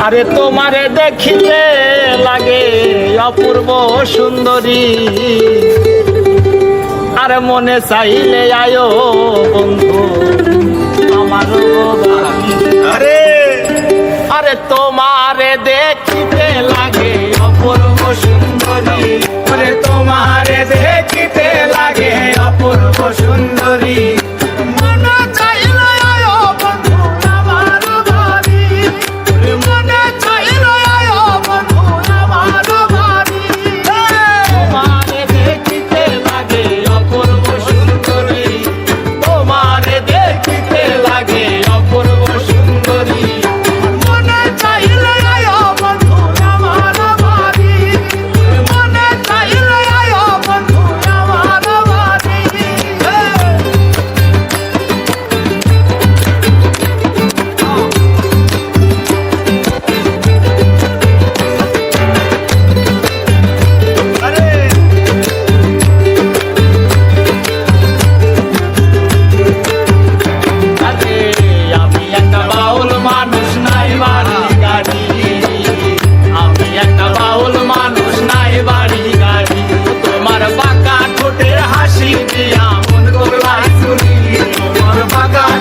আরে তোমারে দেখিতে লাগে অপূর্ব সুন্দরী। আরে মনে চাইলে আয়ো বন্ধু আমার আরে! আরে তোমারে দেখিতে লাগে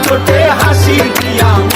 ঠোঁটে হাসি দিয়া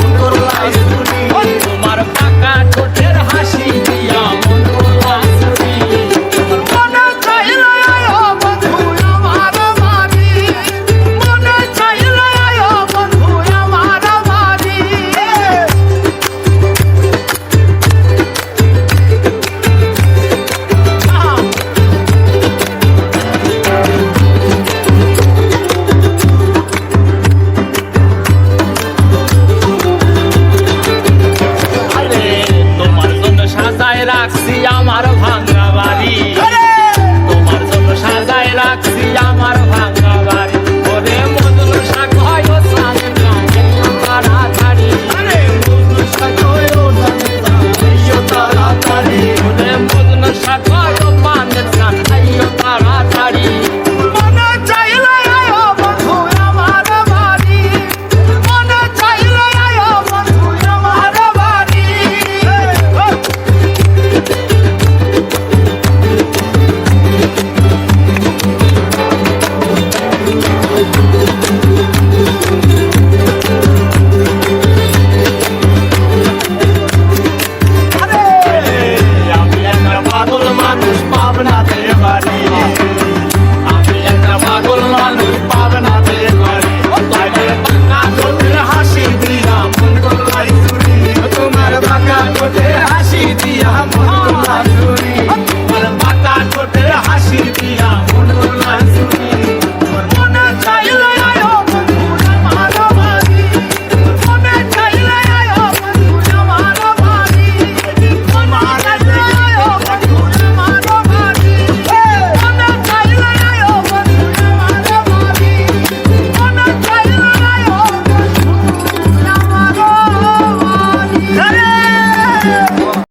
சுத்தியா ஒன்று சுத்தியா